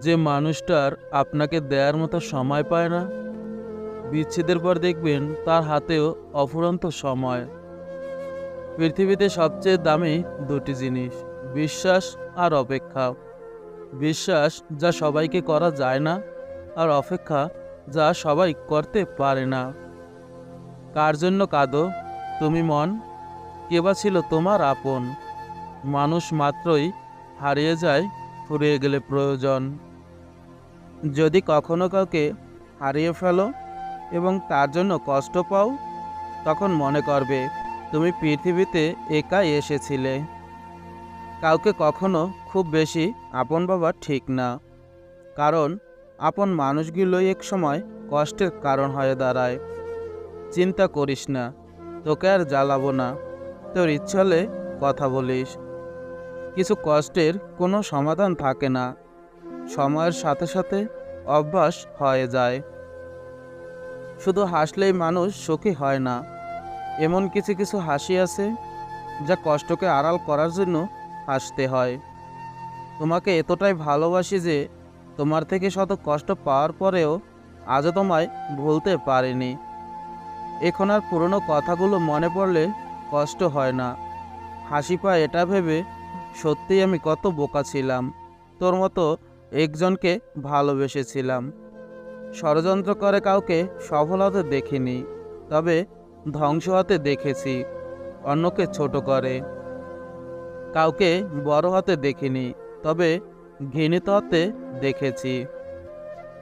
যে মানুষটার আপনাকে দেয়ার মতো সময় পায় না, বিচ্ছেদের পর দেখবেন তার হাতেও অফুরন্ত সময়। পৃথিবীতে সবচেয়ে দামি দুটি জিনিস, বিশ্বাস আর অপেক্ষা। বিশ্বাস যা সবাইকে করা যায় না আর অপেক্ষা যা সবাই করতে পারে না। কার জন্য কাঁদো? তুমি মন? কে বা ছিল তোমার আপন? মানুষ মাত্রই হারিয়ে যায় ফুরিয়ে গেলে প্রয়োজন। যদি কখনো কাউকে হারিয়ে ফেলো এবং তার জন্য কষ্ট পাও, তখন মনে করবে, তুমি পৃথিবীতে একাই এসেছিলে। কাউকে কখনো খুব বেশি আপন বাবা ঠিক না। কারণ, আপন মানুষগুলোই এক সময় কষ্টের কারণ হয়ে দাঁড়ায়। চিন্তা করিস না, তোকে আর জ্বালাবো না। তোর ইচ্ছে হলে কথা বলিস। কিছু কষ্টের কোনো সমাধান থাকে না। সময়ের সাথে সাথে অভ্যাস হয়ে যায়। শুধু হাসলেই মানুষ সুখী হয় না। এমন কিছু কিছু হাসি আছে যা কষ্টকে আড়াল করার জন্য হাসতে হয়। তোমাকে এতটাই ভালোবাসি যে তোমার থেকে শত কষ্ট পাওয়ার পরেও আজও তোমায় ভুলতে পারিনি। এখন আর পুরনো কথাগুলো মনে পড়লে কষ্ট হয় না। হাসি পায় এটা ভেবে সত্যিই আমি কত বোকা ছিলাম। তোর মতো একজনকে ভালোবেসেছিলাম। ষড়যন্ত্র করে কাউকে সফল হতে দেখিনি, তবে ধ্বংস হতে দেখেছি, অন্যকে ছোট করে। কাউকে বড় হতে দেখিনি, তবে ঘৃণিত হতে দেখেছি।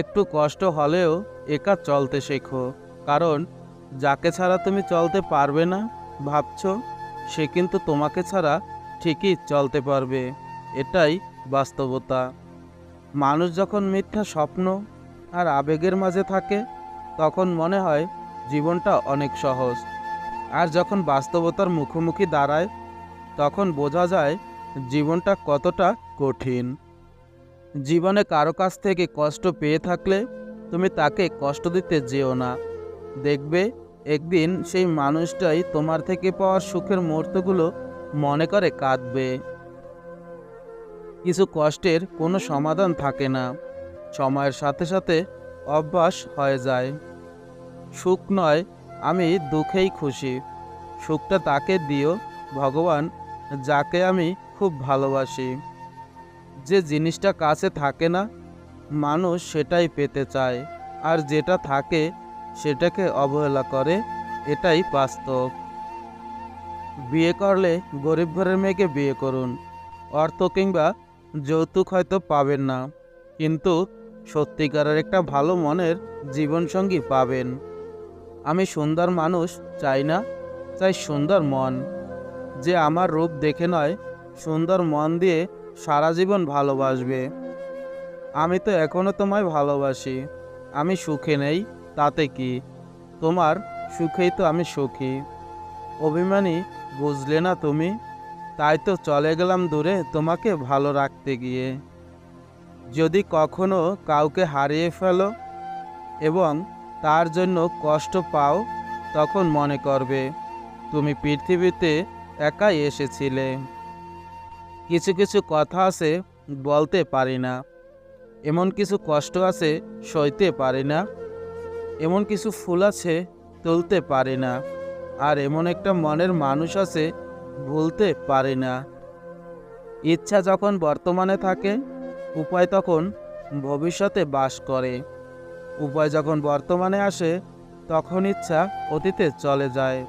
একটু কষ্ট হলেও একা চলতে শেখো, কারণ যাকে ছাড়া তুমি চলতে পারবে না, ভাবছ, সে কিন্তু তোমাকে ছাড়া ঠিকই চলতে পারবে, এটাই বাস্তবতা। মানুষ যখন মিথ্যা স্বপ্ন আর আবেগের মাঝে থাকে, তখন মনে হয় জীবনটা অনেক সহজ। আর যখন বাস্তবতার মুখোমুখি দাঁড়ায়, তখন বোঝা যায় জীবনটা কতটা কঠিন। জীবনে কারও কাছ থেকে কষ্ট পেয়ে থাকলে তুমি তাকে কষ্ট দিতে যেও না। দেখবে, একদিন সেই মানুষটাই তোমার থেকে পাওয়ার সুখের মুহূর্তগুলো মনে করে কাঁদবে। কিছু কষ্টের কোনো সমাধান থাকে না। সময়ের সাথে সাথে অভ্যাস হয়ে যায়। সুখ নয়, আমি দুঃখেই খুশি। সুখটা তাকে দিও, ভগবান, যাকে আমি খুব ভালোবাসি। যে জিনিসটা কাছে থাকে না, মানুষ সেটাই পেতে চায়। আর যেটা থাকে, সেটাকে অবহেলা করে, এটাই বাস্তব। বিয়ে করলে গরিব ঘরের মেয়েকে বিয়ে করুন। অর্থ কিংবা যৌতুক হয়তো পাবেন না। কিন্তু সত্যিকারের একটা ভালো মনের জীবনসঙ্গী পাবেন। আমি সুন্দর মানুষ চাই না, চাই সুন্দর মন। যে আমার রূপ দেখে নয়, সুন্দর মন দিয়ে সারা জীবন ভালোবাসবে। আমি তো এখনও তোমায় ভালোবাসি। আমি সুখে নেই, তাতে কি? তোমার সুখেই তো আমি সুখী। অভিমানী, বুঝলে না তুমি? তাই তো চলে গেলাম দূরে তোমাকে ভালো রাখতে গিয়ে। যদি কখনো কাউকে হারিয়ে ফেলো এবং তার জন্য কষ্ট পাও, তখন মনে করবে, তুমি পৃথিবীতে একাই এসেছিলে। কিছু কিছু কথা আছে বলতে পারি না। এমন কিছু কষ্ট আছে সইতে পারি না। এমন কিছু ফুল আছে তুলতে পারি না। আর এমন একটা মনের মানুষ আছে, ভুলতে পারে না। ইচ্ছা যখন বর্তমানে থাকে, উপায় তখন ভবিষ্যতে বাস করে। উপায় যখন বর্তমানে আসে, তখন ইচ্ছা অতীতে চলে যায়।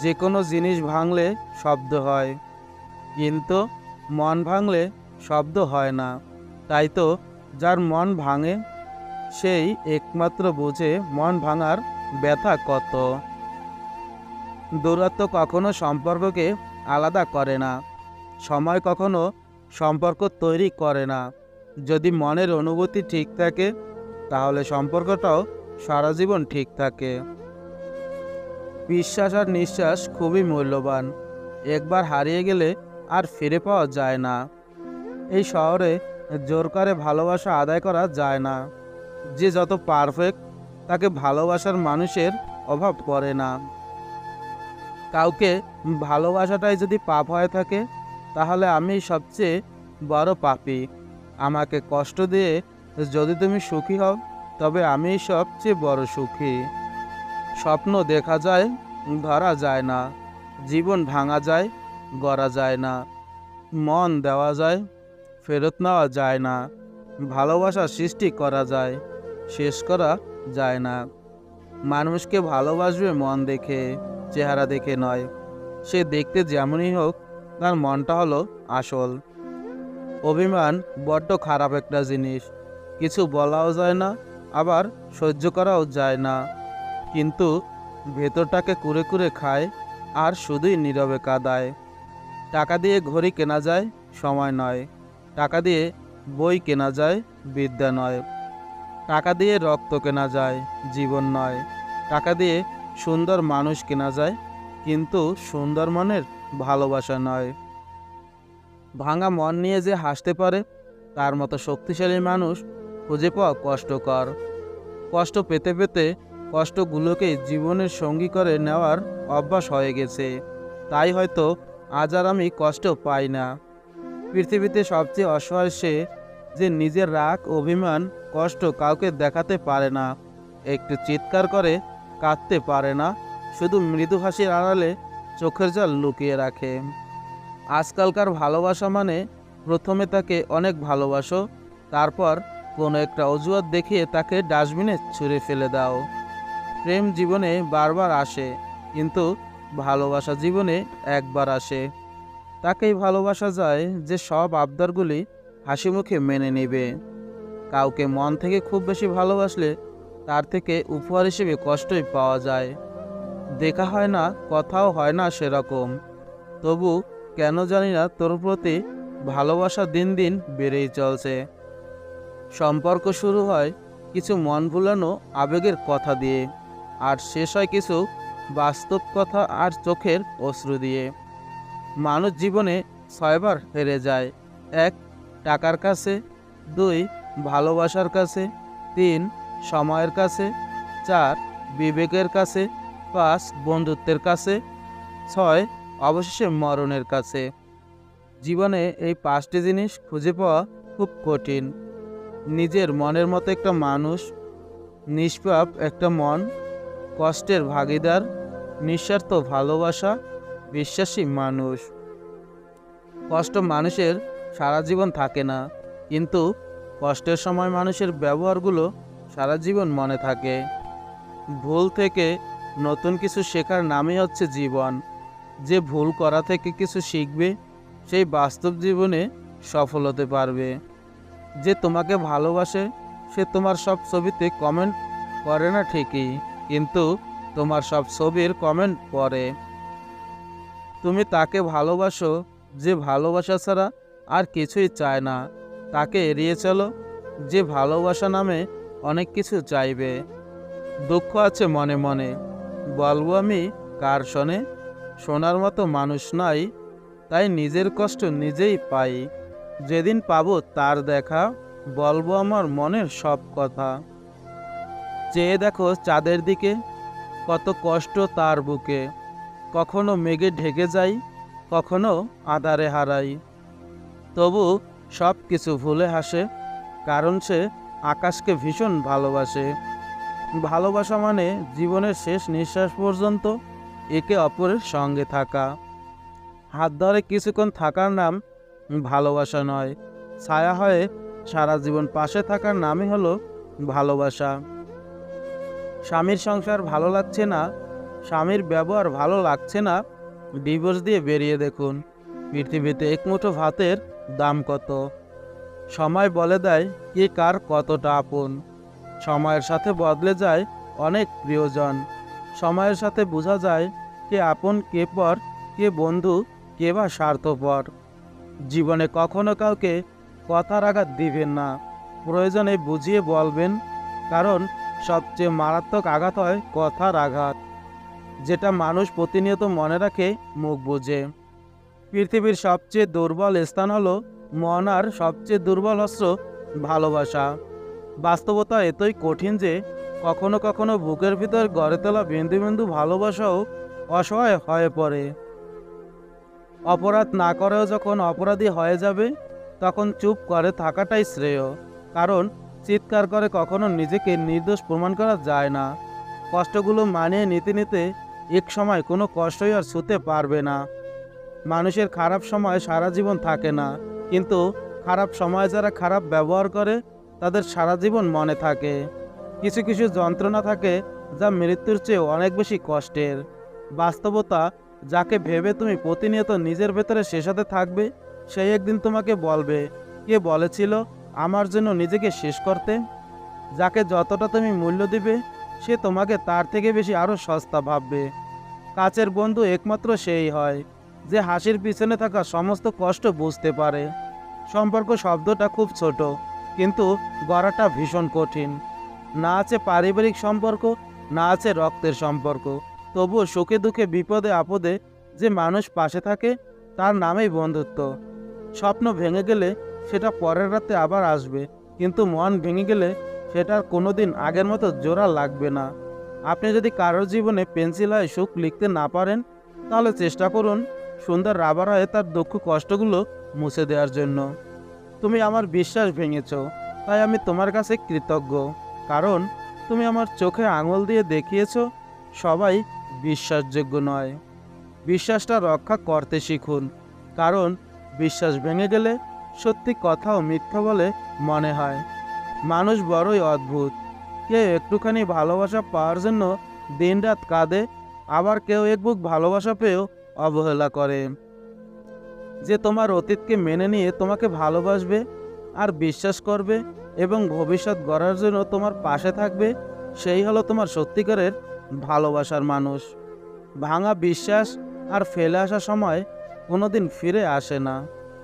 যে কোনো জিনিস ভাঙলে শব্দ হয়, কিন্তু মন ভাঙলে শব্দ হয় না। তাই তো যার মন ভাঙে, সেই একমাত্র বোঝে মন ভাঙার ব্যথা কত। দূরত্ব কখনো সম্পর্ককে আলাদা করে না। সময় কখনো সম্পর্ক তৈরি করে না। যদি মনের অনুভূতি ঠিক থাকে, তাহলে সম্পর্কটাও সারা জীবন ঠিক থাকে। বিশ্বাস আর নিঃশ্বাস খুবই মূল্যবান। একবার হারিয়ে গেলে আর ফিরে পাওয়া যায় না। এই শহরে জোর করে ভালোবাসা আদায় করা যায় না। যে যত পারফেক্ট তাকে ভালোবাসার মানুষের অভাব পড়ে না। কাউকে ভালোবাসাটাই যদি পাপ হয়ে থাকে, তাহলে আমি সবচেয়ে বড় পাপী। আমাকে কষ্ট দিয়ে যদি তুমি সুখী হও, তবে আমি সবচেয়ে বড় সুখী। স্বপ্ন দেখা যায়, ধরা যায় না। জীবন ভাঙা যায়, গড়া যায় না। মন দেওয়া যায়, ফেরত নেওয়া যায় না। ভালোবাসা সৃষ্টি করা যায়, শেষ করা যায় না। মানুষকে ভালোবাসবে মন দেখে। চেহারা দেখে নয়। সে দেখতে যেমনই হোক, তার মনটা হলো আসল। অভিমান বড্ড খারাপ একটা জিনিস। কিছু বলাও যায় না, আবার সহ্য করাও যায় না। কিন্তু ভেতরটাকে কুরে কুরে খায়, আর শুধুই নীরবে কাঁদায়। টাকা দিয়ে ঘড়ি কেনা যায়, সময় নয়। টাকা দিয়ে বই কেনা যায়, বিদ্যা নয়। টাকা দিয়ে রক্ত কেনা যায়, জীবন নয়। টাকা দিয়ে সুন্দর মানুষ কেনা যায়, কিন্তু সুন্দর মনের ভালোবাসা নয়। ভাঙা মন নিয়ে যে হাসতে পারে, তার মতো শক্তিশালী মানুষ খুঁজে পাওয়া কষ্টকর। কষ্ট পেতে পেতে কষ্টগুলোকে জীবনের সঙ্গী করে নেওয়ার অভ্যাস হয়ে গেছে। তাই হয়তো আজ আর আমি কষ্ট পাই না। পৃথিবীতে সবচেয়ে অসহায় সে যে নিজের রাগ, অভিমান, কষ্ট কাউকে দেখাতে পারে না, একটু চিৎকার করে কাঁদতে পারে না, শুধু মৃদু হাসির আড়ালে চোখের জল লুকিয়ে রাখে। আজকালকার ভালোবাসা মানে প্রথমে তাকে অনেক ভালোবাসো, তারপর কোনো একটা অজুহাত দেখিয়ে তাকে ডাস্টবিনে ছুঁড়ে ফেলে দাও। প্রেম জীবনে বারবার আসে, কিন্তু ভালোবাসা জীবনে একবার আসে। তাকেই ভালোবাসা যায় যে সব আবদারগুলি হাসি মুখে মেনে নেবে। কাউকে মন থেকে খুব বেশি ভালোবাসলে তার থেকে উপহার হিসেবে কষ্টই পাওয়া যায়। দেখা হয় না, কথাও হয় না সেরকম। তবু কেন জানি না তোর প্রতি ভালোবাসা দিন দিন বেড়েই চলছে। সম্পর্ক শুরু হয় কিছু মন ভুলানো আবেগের কথা দিয়ে, আর শেষ হয় কিছু বাস্তব কথা আর চোখের অশ্রু দিয়ে। মানুষ জীবনে ছয়বার হেরে যায়। এক, টাকার কাছে। দুই, ভালোবাসার কাছে। তিন সময়ের কাছে, চার, বিবেকের কাছে, পাঁচ, বন্ধুত্বের কাছে, ছয়, অবশেষে মরণের কাছে। জীবনে এই পাঁচটি জিনিস খুঁজে পাওয়া খুব কঠিন। নিজের মনের মতো একটা মানুষ, নিষ্পাপ একটা মন, কষ্টের ভাগিদার, নিঃস্বার্থ ভালোবাসা, বিশ্বাসী মানুষ। কষ্ট মানুষের সারা জীবন থাকে না, কিন্তু কষ্টের সময় মানুষের ব্যবহারগুলো সারা জীবন মনে থাকে। ভুল থেকে নতুন কিছু শেখার নামই হচ্ছে জীবন। যে ভুল করা থেকে কিছু শিখবে, সেই বাস্তব জীবনে সফল হতে পারবে। যে তোমাকে ভালোবাসে, সে তোমার সব ছবিতে কমেন্ট করে না ঠিকই, কিন্তু তোমার সব ছবির কমেন্ট পড়ে। তুমি তাকে ভালোবাসো, যে ভালোবাসা ছাড়া আর কিছুই চায় না। তাকে এড়িয়ে চলো, যে ভালোবাসা নামে অনেক কিছু চাইবে। দুঃখ আছে মনে মনে। বলব আমি, কার শোনে? শোনার মতো মানুষ নাই, তাই নিজের কষ্ট নিজেই পাই। যেদিন পাবো তার দেখা, বলব আমার মনের সব কথা। চেয়ে দেখো চাঁদের দিকে, কত কষ্ট তার বুকে। কখনো মেঘে ঢেকে যাই, কখনো আধারে হারাই। তবু সব কিছু ভুলে হাসে, কারণ সে আকাশকে ভীষণ ভালোবাসে। ভালোবাসা মানে জীবনের শেষ নিঃশ্বাস পর্যন্ত একে অপরের সঙ্গে থাকা। হাত ধরে কিছুক্ষণ থাকার নাম ভালোবাসা নয়। ছায়া হয়ে সারা জীবন পাশে থাকার নামই হলো ভালোবাসা। স্বামীর সংসার ভালো লাগছে না, স্বামীর ব্যবহার ভালো লাগছে না, ডিভোর্স দিয়ে বেরিয়ে দেখুন। পৃথিবীতে একমুঠো ভাতের দাম কত? সময় বলে দেয় কে কার কতটা আপন। সময়ের সাথে বদলে যায় অনেক প্রিয়জন। সময়ের সাথে বোঝা যায় কে আপন কে পর, কে বন্ধু, কে বা স্বার্থপর। জীবনে কখনো কাউকে কথার আঘাত দিবেন না। প্রয়োজনে বুঝিয়ে বলবেন, কারণ সবচেয়ে মারাত্মক আঘাত হয় কথার আঘাত, যেটা মানুষ প্রতিনিয়ত মনে রাখে, মুখ বুঝে পৃথিবীর সবচেয়ে দুর্বল স্থান হলো মন আর সবচেয়ে দুর্বল অস্ত্র ভালোবাসা। বাস্তবতা এতই কঠিন যে কখনো কখনো বুকের ভিতর গড়ে তোলা বিন্দু বিন্দু ভালোবাসাও অসহায় হয়ে পড়ে। অপরাধ না করেও যখন অপরাধী হয়ে যাবে, তখন চুপ করে থাকাটাই শ্রেয়, কারণ চিৎকার করে কখনো নিজেকে নির্দোষ প্রমাণ করা যায় না। কষ্টগুলো মানিয়ে নিতে নিতে এক সময় কোনো কষ্টই আর ছুতে পারবে না। মানুষের খারাপ সময় সারা জীবন থাকে না। কিন্তু খারাপ সময় যারা খারাপ ব্যবহার করে, তাদের সারা জীবন মনে থাকে। কিছু কিছু যন্ত্রণা থাকে যা মৃত্যুর চেয়ে অনেক বেশি কষ্টের। বাস্তবতা যাকে ভেবে তুমি প্রতিনিয়ত নিজের ভেতরে শেষাতে থাকবে সেই একদিন তোমাকে বলবে, কে বলেছিল আমার জন্য নিজেকে শেষ করতে? যাকে যতটা তুমি মূল্য দিবে, সে তোমাকে তার থেকে বেশি আরও সস্তা ভাববে। কাছের বন্ধু একমাত্র সেই হয়, যে হাসির পিছনে থাকা সমস্ত কষ্ট বুঝতে পারে। সম্পর্ক শব্দটা খুব ছোট, কিন্তু গড়াটা ভীষণ কঠিন। না আছে পারিবারিক সম্পর্ক, না আছে রক্তের সম্পর্ক। তবুও সুখে দুঃখে, বিপদে আপদে যে মানুষ পাশে থাকে, তার নামেই বন্ধুত্ব। স্বপ্ন ভেঙে গেলে সেটা পরের রাতে আবার আসবে, কিন্তু মন ভেঙে গেলে সেটার কোনোদিন আগের মতো জোড়া লাগবে না। আপনি যদি কারোর জীবনে পেন্সিল হয় সুখ লিখতে না পারেন, তাহলে চেষ্টা করুন সুন্দর রাবার হয়ে তার দুঃখ কষ্টগুলো মুছে দেওয়ার জন্য। তুমি আমার বিশ্বাস ভেঙেছ, তাই আমি তোমার কাছে কৃতজ্ঞ। কারণ তুমি আমার চোখে আঙুল দিয়ে দেখিয়েছ, সবাই বিশ্বাসযোগ্য নয়। বিশ্বাসটা রক্ষা করতে শিখুন। কারণ বিশ্বাস ভেঙে গেলে সত্যি কথাও মিথ্যা বলে মনে হয়। মানুষ বড়ই অদ্ভুত। কেউ একটুখানি ভালোবাসা পাওয়ার জন্য দিনরাত কাঁদে, আবার কেউ এক বুক ভালোবাসা পেয়েও অবহেলা করে। যে তোমার অতীতকে মেনে নিয়ে তোমাকে ভালোবাসবে আর বিশ্বাস করবে এবং ভবিষ্যৎ গড়ার জন্য তোমার পাশে থাকবে, সেই হলো তোমার সত্যিকারের ভালোবাসার মানুষ। ভাঙা বিশ্বাস আর ফেলে আসা সময় কোনোদিন ফিরে আসে না।